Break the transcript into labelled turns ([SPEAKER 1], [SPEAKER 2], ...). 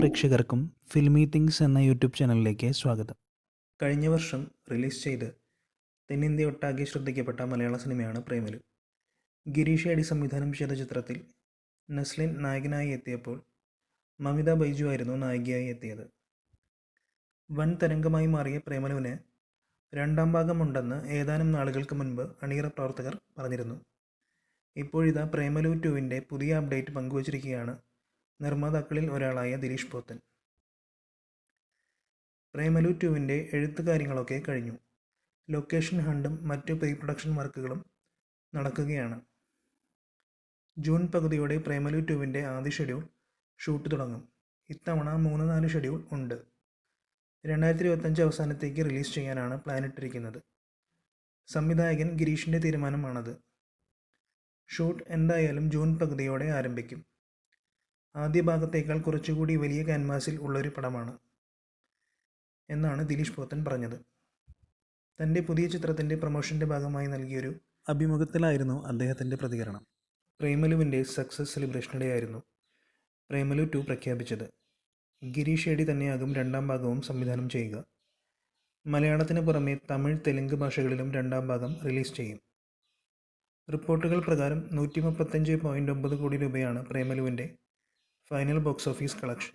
[SPEAKER 1] പ്രേക്ഷകർക്കും filmy things എന്ന YouTube ചാനലിലേക്ക് സ്വാഗതം. കഴിഞ്ഞ വർഷം റിലീസ് ചെയ്ത് തെന്നിന്ത്യ ഒട്ടാകെ ശ്രദ്ധിക്കപ്പെട്ട മലയാള സിനിമയാണ് പ്രേമലു. ഗിരീഷ് അടി സംവിധാനം ചെയ്ത ചിത്രത്തിൽ നസ്ലിൻ നായകനായി എത്തിയപ്പോൾ മമിത ബൈജു ആയിരുന്നു നായികയായി എത്തിയത്. വൻ തരംഗമായി മാറിയ പ്രേമലുവിന് രണ്ടാം ഭാഗമുണ്ടെന്ന് ഏതാനും നാളുകൾക്ക് മുൻപ് അണിയറ പ്രവർത്തകർ പറഞ്ഞിരുന്നു. ഇപ്പോഴിതാ പ്രേമലു ടുവിന്റെ പുതിയ അപ്ഡേറ്റ് പങ്കുവച്ചിരിക്കുകയാണ് നിർമ്മാതാക്കളിൽ ഒരാളായ ദിലീഷ് പോത്തൻ. പ്രേമലു ടുവിന്റെ എഴുത്ത് കാര്യങ്ങളൊക്കെ കഴിഞ്ഞു. ലൊക്കേഷൻ ഹണ്ടും മറ്റു പ്രീ പ്രൊഡക്ഷൻ വർക്കുകളും നടക്കുകയാണ്. ജൂൺ പകുതിയോടെ പ്രേമലു ടുവിന്റെ ആദ്യ ഷെഡ്യൂൾ ഷൂട്ട് തുടങ്ങും. ഇത്തവണ മൂന്ന് നാല് ഷെഡ്യൂൾ ഉണ്ട്. രണ്ടായിരത്തി ഇരുപത്തഞ്ച് അവസാനത്തേക്ക് റിലീസ് ചെയ്യാനാണ് പ്ലാൻ ഇട്ടിരിക്കുന്നത്. സംവിധായകൻ ഗിരീഷിന്റെ തീരുമാനമാണത്. ഷൂട്ട് എന്തായാലും ജൂൺ പകുതിയോടെ ആരംഭിക്കും. ആദ്യ ഭാഗത്തേക്കാൾ കുറച്ചുകൂടി വലിയ ക്യാൻവാസിൽ ഉള്ളൊരു പടമാണ്. എന്നാണ് ദിലീഷ് പോത്തൻ പറഞ്ഞത്. തന്റെ പുതിയ ചിത്രത്തിന്റെ പ്രൊമോഷന്റെ ഭാഗമായി നൽകിയൊരു അഭിമുഖത്തിലായിരുന്നു അദ്ദേഹത്തിന്റെ പ്രതികരണം. പ്രേമലുവിന്റെ സക്സസ് സെലിബ്രേഷനിടെയായിരുന്നു പ്രേമലു ടു പ്രഖ്യാപിച്ചത്. ഗിരീഷ് ഏടി തന്നെയാകും രണ്ടാം ഭാഗവും സംവിധാനം ചെയ്യുക. മലയാളത്തിന് പുറമെ തമിഴ് തെലുങ്ക് ഭാഷകളിലും രണ്ടാം ഭാഗം റിലീസ് ചെയ്യും. റിപ്പോർട്ടുകൾ പ്രകാരം നൂറ്റി മുപ്പത്തഞ്ച് പോയിന്റ് ഒമ്പത് കോടി രൂപയാണ് പ്രേമലുവിന്റെ final box office collection.